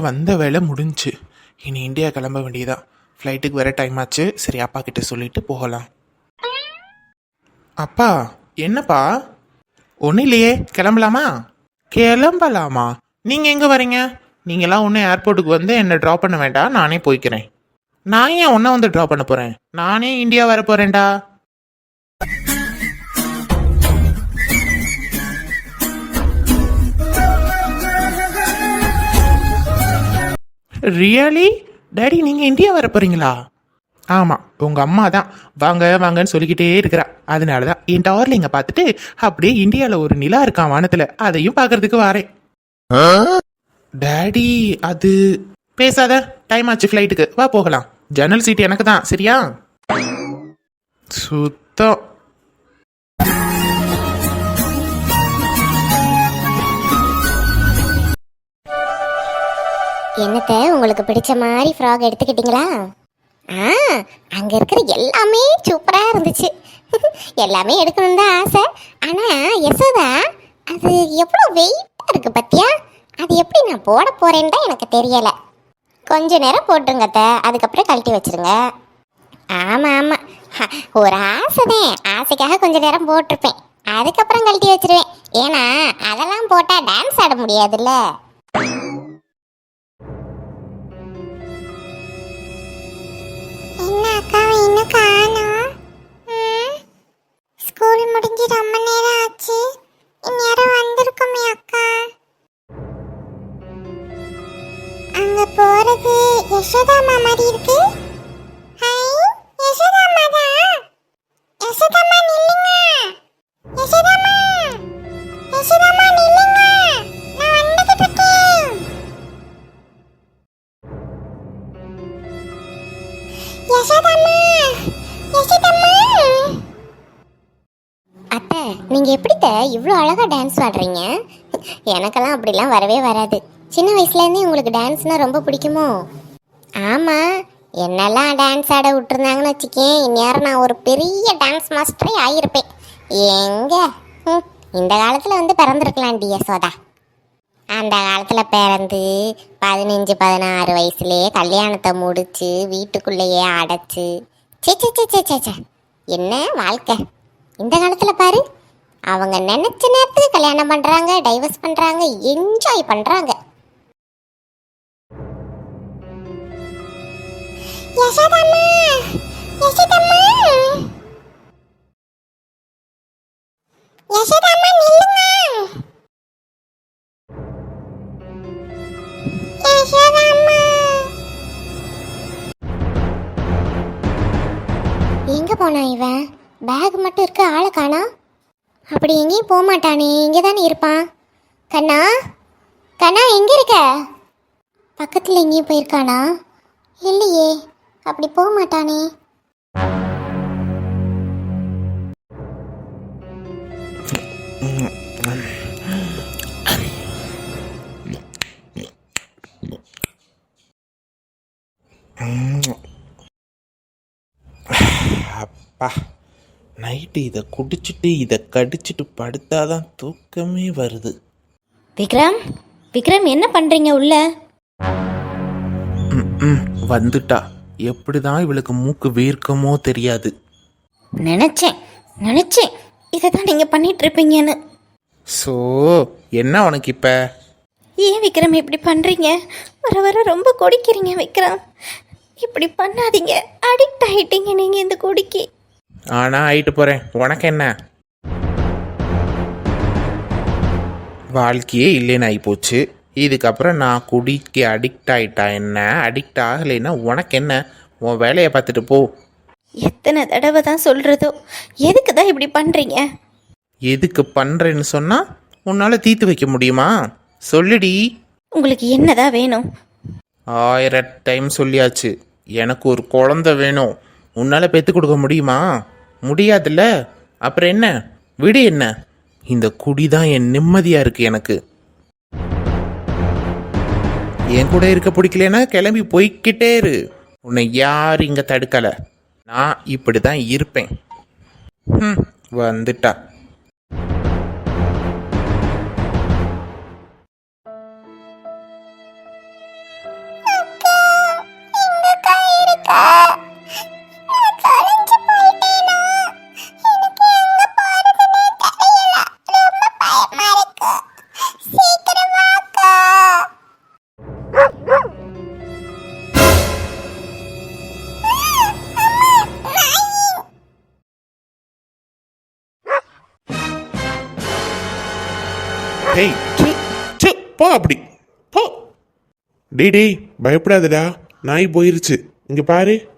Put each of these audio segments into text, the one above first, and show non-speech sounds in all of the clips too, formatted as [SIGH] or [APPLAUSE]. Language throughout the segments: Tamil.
வந்த வேலை முடிஞ்சு. இனி இந்தியா கிளம்ப வேண்டியதான் ஃப்ளைட்டுக்கு வர டைம் ஆச்சு. சரி அப்பா கிட்ட சொல்லிட்டு போகலாம். அப்பா என்னப்பா? ஒன்றும் இல்லையே. கிளம்பலாமா? கிளம்பலாமா? நீங்கள் எங்கே வரீங்க? நீங்களாம் ஒன்று ஏர்போர்ட்டுக்கு வந்து என்னை ட்ராப் பண்ண வேண்டாம். நானே போய்க்கிறேன். நான் ஏன் ஒன்றை வந்து ட்ராப் பண்ண போகிறேன் நானே இந்தியா வர போகிறேன்டா ரியலி டேடி நீங்கள் இந்தியா வர போகிறீங்களா ஆமாம் உங்கள் அம்மா தான். வாங்க வாங்கன்னு சொல்லிக்கிட்டே இருக்கிறா. அதனால தான் என் டார்லிங்க பார்த்துட்டு அப்படியே இந்தியாவில் ஒரு நிலா இருக்கான் வானத்தில் அதையும் பார்க்கறதுக்கு வரேன். டேடி அது பேசாத டைம் ஆச்சு ஃப்ளைட்டுக்கு வா போகலாம். ஜன்னல் சீட் எனக்கு தான் சரியா? சுத்தம். என்னத்த உங்களுக்கு பிடிச்ச மாதிரி ஃப்ராக் எடுத்துக்கிட்டீங்களா? ஆ அங்கே இருக்கிற எல்லாமே சூப்பராக இருந்துச்சு. [LAUGHS] எல்லாமே எடுக்கணும் தான் ஆசை. ஆனால் யசோதா அது எவ்வளோ வெயிட்டாக இருக்குது பத்தியா? அது எப்படி நான் போட போகிறேன்னு தான் எனக்கு தெரியலை. கொஞ்ச நேரம் போட்டுருங்கத்த அதுக்கப்புறம் கழட்டி வச்சிருங்க. ஆமாம் ஆமாம் ஒரு ஒரு ஆசைதான் ஆசைக்காக கொஞ்ச நேரம் போட்டிருப்பேன். அதுக்கப்புறம் கழட்டி வச்சிருவேன். ஏன்னா அதெல்லாம் போட்டால் டான்ஸ் ஆட முடியாதுல்ல. அக்காவை இன்னும் காணோம். ம்? ஸ்கூல் முடிஞ்சு ரொம்ப நேரம் ஆச்சு. இந்நேரம் வந்திருக்குமே அக்கா. அங்க போறது யசோதாமா மாதிரி இருக்கு? இவ்வளோ அழகா டான்ஸ் ஆடுறீங்க? எனக்கெல்லாம் அப்படிலாம் வரவே வராது. சின்ன வயசுலேருந்தே உங்களுக்கு டான்ஸ்னால் ரொம்ப பிடிக்குமோ? ஆமாம் என்னெல்லாம் டான்ஸ் ஆட விட்டுருந்தாங்கன்னு வச்சுக்கேன். இந்நேரம் நான் ஒரு பெரிய டான்ஸ் மாஸ்டரே ஆகியிருப்பேன் எங்க இந்த காலத்தில் வந்து பிறந்திருக்கலாம் டி யசோதா அந்த காலத்தில் பிறந்து பதினஞ்சு பதினாறு வயசுலேயே கல்யாணத்தை முடித்து வீட்டுக்குள்ளேயே அடைச்சி. சே சே சே சே சே சே என்ன வாழ்க்கை? இந்த காலத்தில் பாரு. அவங்க நினைச்ச நேரத்துக்கு கல்யாணம் பண்ணுறாங்க டைவர்ஸ் பண்ணுறாங்க என்ஜாய் பண்ணுறாங்க எங்க போனா இவன்? பேக் மட்டும் இருக்கு ஆளை காணா அப்படி எங்கேயும் போக மாட்டானே இங்கே தானே இருப்பான் கண்ணா கண்ணா எங்கே இருக்க? பக்கத்தில் எங்கேயும் போயிருக்கானா? இல்லையே அப்படி போக மாட்டானே. அப்பா. நைட்டு இதை குடிச்சிட்டு இதை கடிச்சிட்டு படுத்தாதான் தூக்கமே வருது. விக்ரம் விக்ரம் என்ன பண்றீங்க உள்ள? ம் வந்துட்டா. எப்படிதான் இவளுக்கு மூக்கு வீர்க்கமோ தெரியாது. நினைச்சேன் நினைச்சேன். இதை தான் நீங்க பண்ணிட்டு இருப்பீங்கன்னு ஸோ என்ன உனக்கு இப்போ? ஏன் விக்ரம் இப்படி பண்றீங்க? வர வர ரொம்ப குடிக்கிறீங்க விக்ரம். இப்படி பண்ணாதீங்க. அடிக்ட் ஆயிட்டீங்க நீங்க இந்த குடிக்கு. ஆனால் ஆயிட்டு போகிறேன் உனக்கு என்ன? வாழ்க்கையே இல்லைன்னு ஆகி போச்சு இதுக்கப்புறம் நான் குடிக்கு அடிக்ட் ஆயிட்டா என்ன? அடிக்ட் ஆகலைன்னா உனக்கு என்ன? உன் வேலையை பார்த்துட்டு போ. எத்தனை தடவை தான் சொல்றதோ? எதுக்கு தான் இப்படி பண்றீங்க? எதுக்கு பண்ணுறேன்னு சொன்னால் உன்னால் தீர்த்து வைக்க முடியுமா? சொல்லுடி. உங்களுக்கு என்னதான் வேணும்? ஆயிரம் டைம் சொல்லியாச்சு. எனக்கு ஒரு குழந்தை வேணும். உன்னால் பெற்று கொடுக்க முடியுமா? முடியாதுல்ல? அப்புறம் என்ன? விடு என்ன? இந்த குடி தான் என் நிம்மதியாக இருக்குது எனக்கு. என் கூட இருக்க பிடிக்கலன்னா கிளம்பி போய்க்கிட்டே இரு. உன்னை யார் இங்கே தடுக்கலை. நான் இப்படி தான் இருப்பேன். ம் வந்துட்டா. ஏய் சு போ அப்படி. போ. டேய் டேய் பயப்படாதடா. நாய் போயிருச்சு. இங்க பாரு.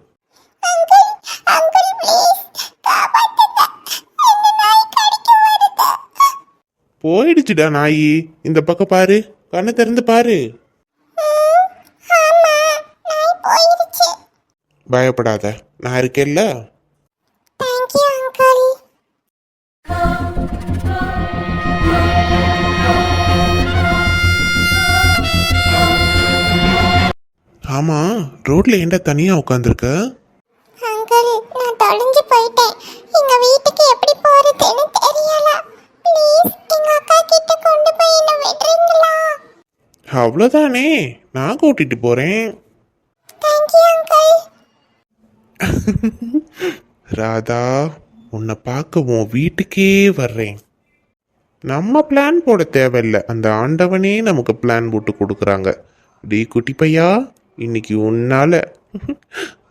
போயிடுச்சுடா நாய். இந்த பக்கம் பாரு. கண்ணை திறந்து பாரு. பயப்படாத. நான் இருக்கேன்ல. ஆமா ரோட்ல ஏன்டா தனியா உட்காந்துருக்க அங்கிள் நான் தொலைஞ்சு போயிட்டேன். எங்க வீட்டுக்கு எப்படி போறதுன்னு தெரியல. ப்ளீஸ் எங்க அக்கா கிட்ட கொண்டு போய் என்ன விடுறீங்களா? அவ்வளோதானே நான் கூட்டிட்டு போறேன். தேங்க்யூ அங்கிள் [LAUGHS] ராதா உன்னை பார்க்க உன் வீட்டுக்கே வர்றேன். நம்ம பிளான் போட தேவையில்ல. அந்த ஆண்டவனே நமக்கு பிளான் போட்டு கொடுக்குறாங்க. டே குட்டி பையா. இன்னைக்கு உன்னால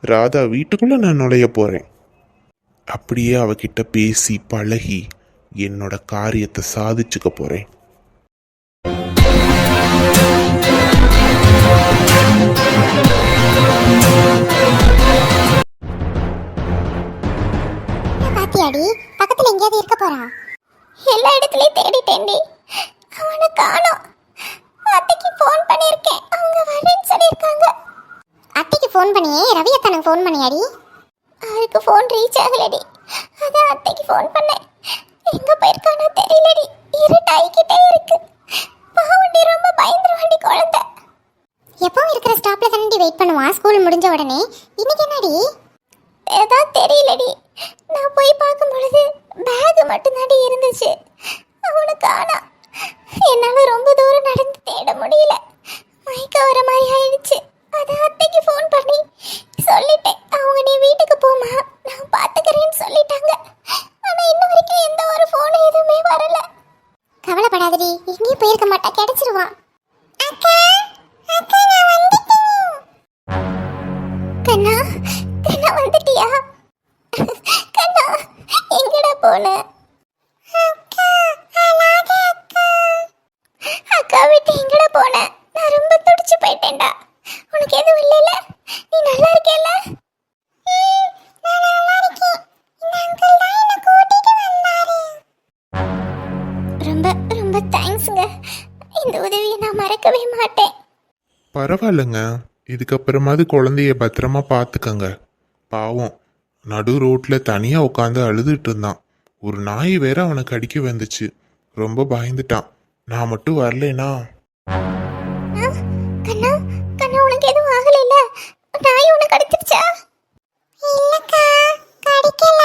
ராதா வீட்டுக்குள்ள நான் நுழைய போறேன். அப்படியே அவகிட்ட பேசி பழகி என்னோட காரியத்தை சாதிச்சுக்க போறேன். பாத்தியாடி பக்கத்துல எங்கேயாவது இருக்க போறா? எல்லா இடத்துலயும் தேடிட்டேன்டி. அவனை காணோம். அத்தைக்கு ஃபோன் பண்ணியிருக்கேன். அவங்க வரேன்னு சொல்லியிருக்காங்க. அத்தைக்கு ஃபோன் பண்ணியே? ரவி அத்தனுக்கு ஃபோன் பண்ணியாடி? அவருக்கு ஃபோன் ரீச் ஆகலடி. அதான் அத்தைக்கு ஃபோன் பண்ணேன். எங்க போயிருக்கானோ தெரியலடி. இருட்டாயிக்கிட்டே இருக்கு. பாவண்டி ரொம்ப பயந்துருவாண்டி குழந்தை. எப்பவும் இருக்கிற ஸ்டாப்ல தானடி வெயிட் பண்ணுவான். ஸ்கூல் முடிஞ்ச உடனே. இன்னைக்கு என்னடி? ஏதோ தெரியலடி. நான் போய் பார்க்கும் பொழுது பேக் மட்டும்தாடி இருந்துச்சு. அவனுக்கு ஆனால் என்னால ரொம்ப தூரம் நடந்து தேட முடியல. மயக்க வர மாதிரி ஆயிடுச்சு. அதான் அத்தைக்கு ஃபோன் பண்ணி சொல்லிட்டேன். மறக்கவே மாட்டேன். பரவாயில்லைங்க. இதுக்கப்புறமாவது குழந்தைய பத்திரமா பார்த்துக்கங்க. பாவம் நடு ரோட்ல தனியா உட்காந்து அழுதுட்டு இருந்தான். ஒரு நாய் வேற அவனை கடிக்க வந்துச்சு. ரொம்ப பயந்துட்டான். நான் மட்டும் வரலைனா? கண்ணா கண்ணா உனக்கு எதுவும் ஆகல இல்ல நாய் உனக்கு கடிச்சிருச்சா? இல்லக்கா கடிக்கல.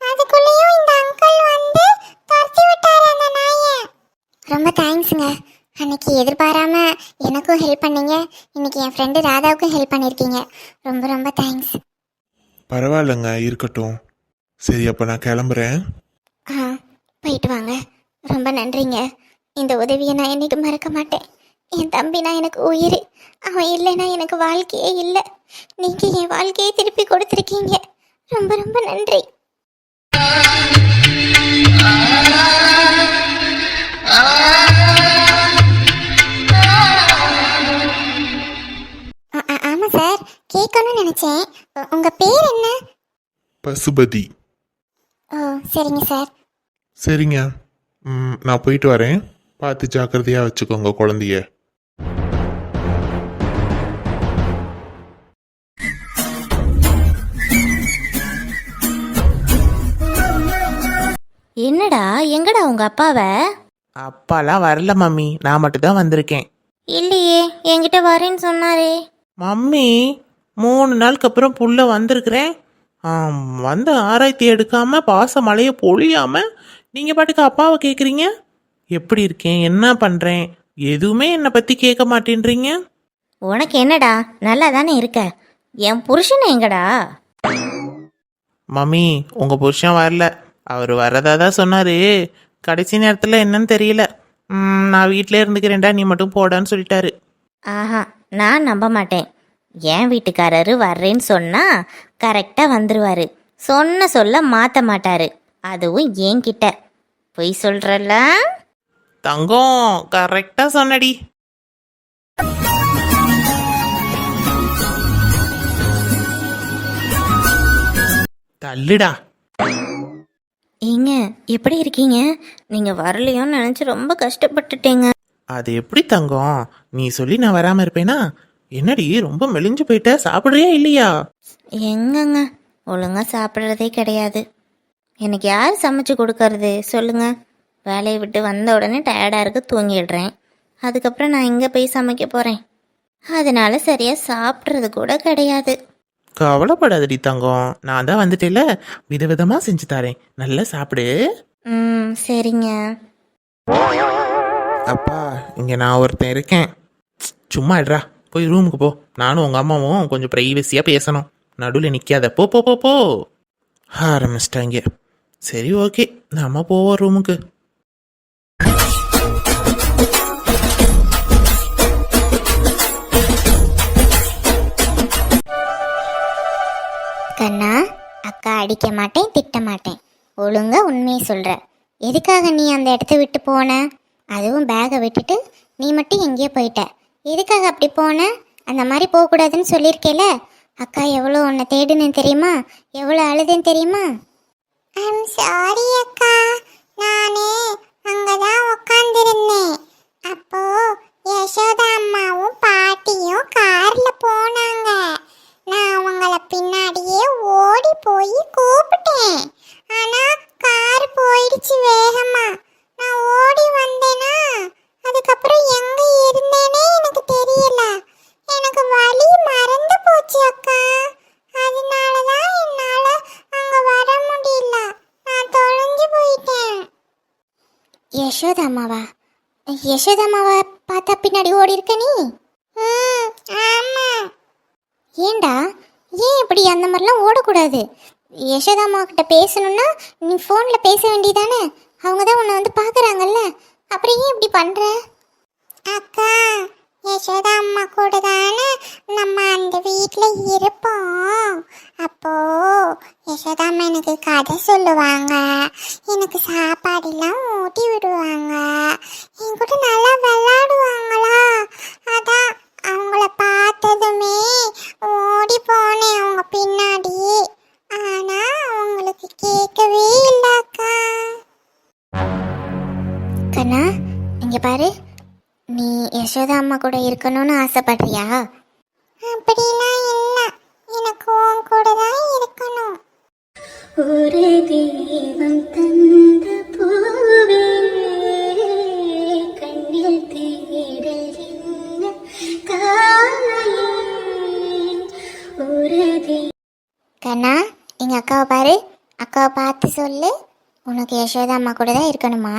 அதுக்குள்ளேயும் இந்த அங்கிள் வந்து துரத்தி விட்டாரு அந்த நாயை. ரொம்ப தேங்க்ஸுங்க அன்னைக்கு எதிர்பாராம எனக்கும் ஹெல்ப் பண்ணீங்க. இன்னைக்கு என் ஃப்ரெண்டு ராதாவுக்கும் ஹெல்ப் பண்ணியிருக்கீங்க ரொம்ப ரொம்ப தேங்க்ஸ் பரவாயில்லைங்க இருக்கட்டும். சரி அப்ப நான் கிளம்புறேன். ஆ போயிட்டு வாங்க. ரொம்ப நன்றிங்க. இந்த உதவியை நான் என்னைக்கு மறக்க மாட்டேன். என் தம்பினா எனக்கு உயிர். அவன் இல்லைன்னா எனக்கு வாழ்க்கையே இல்லை. நீங்கள் என் வாழ்க்கையை திருப்பி கொடுத்துருக்கீங்க. ரொம்ப ரொம்ப நன்றி. பசுபதி ஓ சரிங்க சார். சரிங்க. ம், நான் போயிட்டு வரேன். பார்த்து ஜாக்கிரதையா வச்சுக்கோங்க குழந்தைய. என்னடா எங்கடா உங்க அப்பாவை? அப்பாலாம் வரல மம்மி. நான் மட்டும் தான் வந்திருக்கேன். இல்லையே என்கிட்ட வரேன்னு சொன்னாரே. மம்மி மூணு நாளுக்கு அப்புறம் புள்ள வந்திருக்கிறேன். வந்து ஆராய்ச்சி எடுக்காம பாச மழையை பொழியாம நீங்க பாட்டுக்கு அப்பாவை கேக்குறீங்க? எப்படி இருக்கேன்? என்ன பண்றேன்? எதுவுமே என்னை பத்தி கேட்க மாட்டேன்றீங்க? உனக்கு என்னடா? நல்லா தானே இருக்க? என் புருஷன் எங்கடா? மம்மி உங்க புருஷன் வரல. அவர் வரதா தான் சொன்னாரு. கடைசி நேரத்தில் என்னன்னு தெரியல. நான் வீட்டிலே இருந்துக்கிறேன்டா நீ மட்டும் போடான்னு சொல்லிட்டாரு. ஆஹா நான் நம்ப மாட்டேன். என் வீட்டுக்காரரு வர்றேன்னு சொன்னா கரெக்டாக வந்துருவாரு. சொன்ன சொல்ல மாற்ற மாட்டாரு. அதுவும் என்கிட்ட. பொய் சொல்றல்ல? தங்கம் கரெக்டா சொன்னடி. தள்ளுடா. ஏங்க எப்படி இருக்கீங்க? நீங்கள் வரலையோன்னு நினச்சி ரொம்ப கஷ்டப்பட்டுட்டேங்க. அது எப்படி தங்கம்? நீ சொல்லி நான் வராம இருப்பேனா? என்னடி ரொம்ப மெலிஞ்சு போயிட்ட? சாப்பிடுறியா இல்லையா? எங்கங்க? ஒழுங்காக சாப்பிட்றதே கிடையாது. எனக்கு யார் சமைச்சு கொடுக்கறது? சொல்லுங்க. வேலையை விட்டு வந்த உடனே டயர்டாக இருக்கு தூங்கிடுறேன். அதுக்கப்புறம் நான் எங்கே போய் சமைக்க போகிறேன் அதனால சரியாக சாப்பிட்றது கூட கிடையாது. கவலைப்படாதடி தங்கம். நான் தான் வந்துட்டேல விதவிதமா செஞ்சு தரேன். நல்லா சாப்பிடு. ம் சரிங்க. அப்பா இங்க நான் ஒருத்தன் இருக்கேன். சும்மா இருடா. போய் ரூமுக்கு போ. நானும் உங்கள் அம்மாவும் கொஞ்சம் ப்ரைவசியாக பேசணும். நடுவில் நிற்காத போ போ போ போ. ஆரம்பிச்சிட்டாங்க சரி ஓகே நம்ம போவோம் ரூமுக்கு கண்ணா அக்கா அடிக்க மாட்டேன் திட்ட மாட்டேன். ஒழுங்கா உண்மையை சொல்ற. எதுக்காக நீ அந்த இடத்த விட்டு போன? அதுவும் பேகை விட்டுட்டு நீ மட்டும் எங்கேயோ போயிட்ட. எதுக்காக அப்படி போன? அந்த மாதிரி போகக்கூடாதுன்னு சொல்லியிருக்கேல. அக்கா எவ்வளோ உன்னை தேடுனேன் தெரியுமா? எவ்வளோ அழுதுன்னு தெரியுமா? ஐம் சாரி அக்கா. நானே அங்கே தான் உட்காந்துருந்தேன் அப்போ யசோதா அம்மாவும் பாட்டியும் காரில் போனாங்க. நான் அவங்கள பின்னாடியே ஓடி போய் கூப்பிட்டேன். ஆனால் கார் போயிடுச்சு வேகமாக நான் ஓடி வந்தேனா? அதுக்கப்புறம் எங்க இருந்தேனே எனக்கு தெரியல. எனக்கு வழி மறந்து போச்சு அக்கா. அதனால தான் என்னால அங்க வர முடியல. நான் தொலைஞ்சு போயிட்டேன். யசோதா அம்மாவா? யசோதா அம்மாவை பார்த்தா பின்னாடி ஓடி இருக்க நீ? ஆமா. ஏண்டா ஏன் இப்படி அந்த மாதிரிலாம் ஓடக்கூடாது? யசோதா அம்மா கிட்ட பேசணும்னா நீ ஃபோனில் பேச வேண்டியதானே? அவங்க தான் உன்னை வந்து பார்க்குறாங்கல்ல. அப்புறம் ஏன் இப்படி பண்ற? அக்கா யசோதா அம்மா கூட தானே நம்ம அந்த வீட்டில் இருப்போம். அப்போ யசோதா அம்மா எனக்கு கதை சொல்லுவாங்க. எனக்கு சாப்பாடெல்லாம் ஊட்டி விடுவாங்க. என் கூட இருக்கணும்னு ஆசைப்படுறியா? அப்படிலாம் இல்லை. எனக்கு உன் கூட தான் இருக்கணும். ஒரு தெய்வம் தந்த பூவே கண்ணில் தேடல் என்ன ஒரு கண்ணா எங்க அக்காவை பாரு. அக்காவை பார்த்து சொல்லு. உனக்கு யசோதா அம்மா கூட தான் இருக்கணுமா?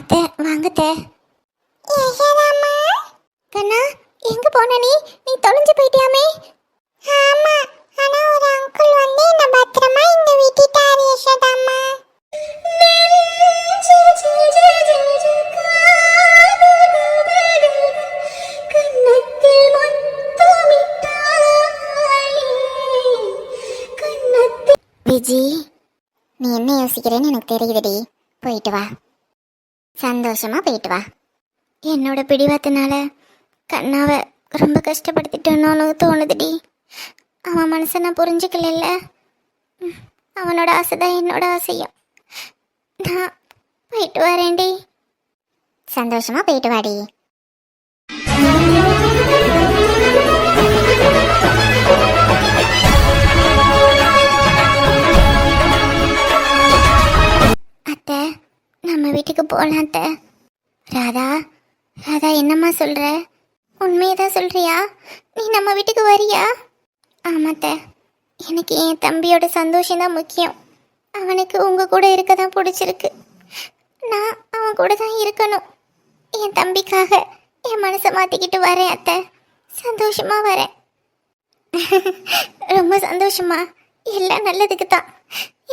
அத்தை வாங்கத்தை. கண்ணா எங்க போன நீ? நீ தொலைஞ்சு போயிட்டியாமே? ஆமா ஆனா ஒரு அங்கிள் வந்து என்ன பத்திரமா இங்க விட்டுட்டாரு கண்ணத்தில் விஜி நீ என்ன யோசிக்கிறேன்னு எனக்கு தெரியுதுடி. போயிட்டு வா. சந்தோஷமாக போயிட்டு வா. என்னோட பிடிவாத்தினால கண்ணாவை ரொம்ப கஷ்டப்படுத்திட்டோன்னு தோணுதுடி. அவன் மனசை நான் புரிஞ்சுக்கல அவனோட ஆசை தான் என்னோட ஆசையும். நான் போயிட்டு வரேன்டி. சந்தோஷமாக போயிட்டு வாடி. நம்ம வீட்டுக்கு போகலாம் த ராதா ராதா என்னம்மா சொல்கிறேன் உண்மையை தான் சொல்கிறியா நீ நம்ம வீட்டுக்கு வரியா? ஆமாத்த எனக்கு என் தம்பியோட சந்தோஷம்தான் முக்கியம். அவனுக்கு உங்கள் கூட இருக்க தான் பிடிச்சிருக்கு. நான் அவன் கூட தான் இருக்கணும். என் தம்பிக்காக என் மனசை மாற்றிக்கிட்டு வரேன் அத்தை. சந்தோஷமாக வரேன். ரொம்ப சந்தோஷமா. எல்லாம் நல்லதுக்கு தான்.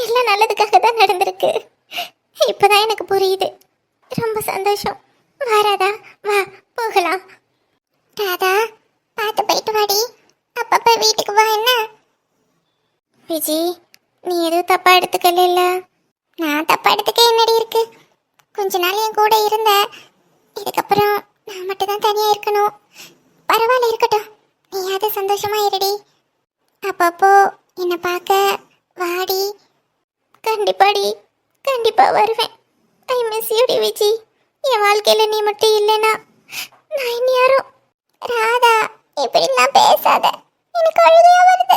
எல்லாம் நல்லதுக்காக தான் நடந்திருக்கு. இப்போதான் எனக்கு புரியுது. ரொம்ப சந்தோஷம். வாராதா? வா இப்படிலாம் பேசாத. எனக்கு அழுகையா வருது.